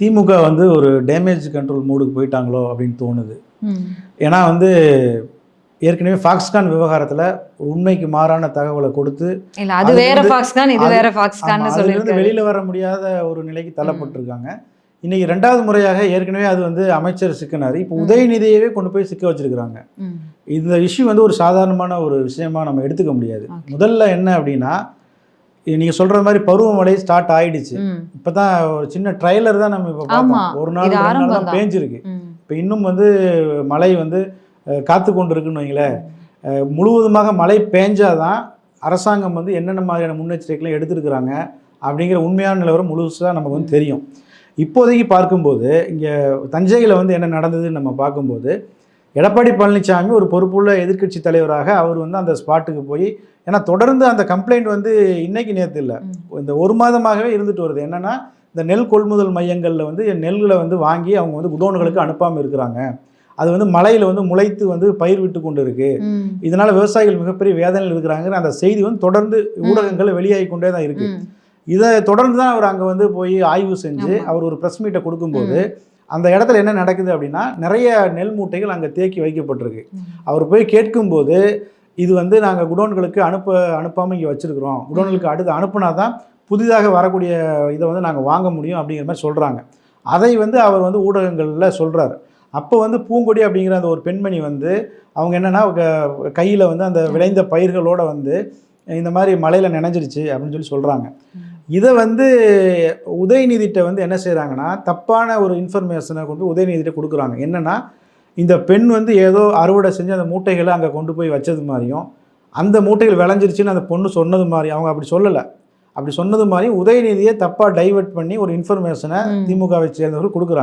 திமுக வந்து ஒரு damage control மூடுக்கு போயிட்டாங்களோ அப்படின்னு தோணுது. ஏன்னா வந்து ஏற்கனவே ஃபாக்ஸ்கான் விவகாரத்தில் உண்மைக்கு மாறான தகவலை கொடுத்து அது வேற ஃபாக்ஸ்கான் இது வேற அதிலிருந்து சொல்லியிருக்காரு. வெளியில வர முடியாத ஒரு நிலைக்கு தள்ளப்பட்டிருக்காங்க. இன்னைக்கு ரெண்டாவது முறையாக ஏற்கனவே அது வந்து அமைச்சர் சிக்கினார். இப்போ உதயநிதியவே கொண்டு போய் சிக்க வச்சிருக்கிறாங்க. இந்த இஷ்யூ வந்து ஒரு சாதாரணமான ஒரு விஷயமா நம்ம எடுத்துக்க முடியாது. முதல்ல என்ன அப்படின்னா இது நீங்க சொல்ற மாதிரி பருவமழை ஸ்டார்ட் ஆயிடுச்சு. ம். இப்பதான் ஒரு சின்ன ட்ரைலர் தான் நம்ம இப்போ பார்த்தோம் ஒரு நாள் ரெண்டு நாள் தான் தான். பேஞ்சிருக்கு. இப்போ இன்னும் வந்து மழை வந்து காத்து கொண்டு இருக்குன்னு வைங்களேன் முழுவதுமாக மழை பேஞ்சாதான் அரசாங்கம் வந்து என்னென்ன மாதிரியான முன்னெச்சரிக்கைகளை எடுத்திருக்கிறாங்க அப்படிங்கிற உண்மையான நிலவரம் முழுசாக நமக்கு வந்து தெரியும். இப்போதைக்கு பார்க்கும்போது இங்கே தஞ்சையில் வந்து என்ன நடந்ததுன்னு நம்ம பார்க்கும்போது எடப்பாடி பழனிசாமி ஒரு பொறுப்புள்ள எதிர்க்கட்சி தலைவராக அவர் வந்து அந்த ஸ்பாட்டுக்கு போய் ஏன்னா தொடர்ந்து அந்த கம்ப்ளைண்ட் வந்து இன்னைக்கு நேற்று இல்லை. இந்த ஒரு மாதமாகவே இருந்துட்டு வருது என்னன்னா இந்த நெல் கொள்முதல் மையங்களில் வந்து நெல்களை வந்து வாங்கி அவங்க வந்து குடோன்களுக்கு அனுப்பாமல் இருக்கிறாங்க அது வந்து மலையில் வந்து முளைத்து வந்து பயிர் விட்டு கொண்டு இருக்கு. இதனால விவசாயிகள் மிகப்பெரிய வேதனையில் இருக்கிறாங்கிற அந்த செய்தி வந்து தொடர்ந்து ஊடகங்கள் வெளியாகி கொண்டே தான் இருக்கு ம். இதை தொடர்ந்து தான் அவர் அங்கே வந்து போய் ஆய்வு செஞ்சு. அவர் ஒரு ப்ரெஸ் மீட்டை கொடுக்கும்போது அந்த இடத்துல என்ன நடக்குது அப்படின்னா நிறைய நெல் மூட்டைகள் அங்கே தேக்கி வைக்கப்பட்டிருக்கு. அவர் போய் கேட்கும்போது இது வந்து நாங்கள் குடோன்களுக்கு அனுப்ப அனுப்பாமல் இங்கே வச்சுருக்கிறோம். குடோன்களுக்கு அடுத்து அனுப்புனா தான் புதிதாக வரக்கூடிய இதை வந்து நாங்கள் வாங்க முடியும் அப்படிங்கிற மாதிரி சொல்கிறாங்க அதை வந்து அவர் வந்து ஊடகங்களில் சொல்கிறார் அப்போ வந்து பூங்கொடி அப்படிங்கிற அந்த ஒரு பெண்மணி வந்து அவங்க என்னென்னா கையில் வந்து அந்த விளைந்த பயிர்களோட வந்து இந்த மாதிரி மழையில் நினைஞ்சிருச்சு அப்படின்னு சொல்லி சொல்கிறாங்க இதை வந்து உதயநிதிட்ட வந்து என்ன செய்கிறாங்கன்னா தப்பான ஒரு இன்ஃபர்மேஷனை கொண்டு உதயநிதிட்ட கொடுக்குறாங்க. என்னென்னா இந்த பெண் வந்து ஏதோ அறுவடை செஞ்சு அந்த மூட்டைகளை அங்கே கொண்டு போய் வச்சது மாதிரியும் அந்த மூட்டைகள் விளைஞ்சிருச்சுன்னு அந்த பொண்ணு சொன்னது மாதிரி அவங்க அப்படி சொல்லலை. அப்படி சொன்னது மாதிரி உதயநிதியை தப்பாக டைவர்ட் பண்ணி ஒரு இன்ஃபர்மேஷனை. திமுகவை சேர்ந்தவர்கள் கொடுக்குறாங்க.